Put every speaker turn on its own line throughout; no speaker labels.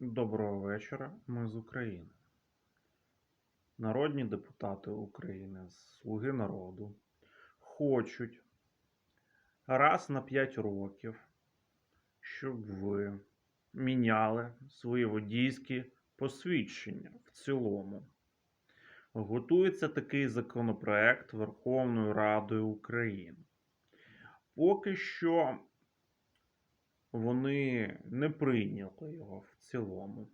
Доброго вечора, ми з України. Народні депутати України Слуги народу хочуть раз на 5 років, щоб ви міняли свої водійські посвідчення в цілому. Готується такий законопроект Верховною Радою України. Поки що вони не прийняли його в цілому.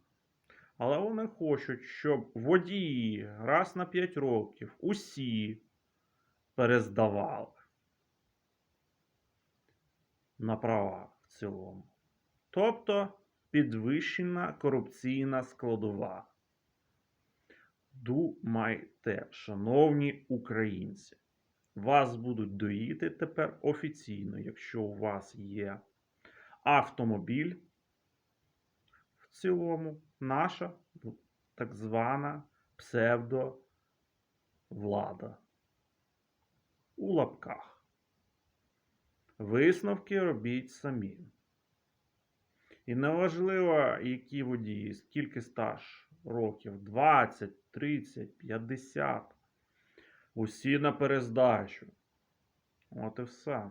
Але вони хочуть, щоб водії раз на 5 років усі перездавали на права в цілому. Тобто підвищена корупційна складова. Думайте, шановні українці, вас будуть доїти тепер офіційно, якщо у вас є автомобіль в цілому, наша так звана псевдовлада. У лапках. Висновки робіть самі. І неважливо, які водії, скільки стаж років 20, 30, 50. Усі на перездачу. От і все.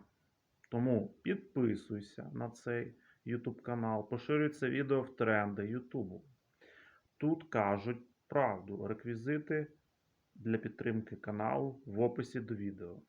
Тому підписуйся на цей YouTube канал, поширюй це відео в тренди YouTube. Тут кажуть правду. Реквізити для підтримки каналу в описі до відео.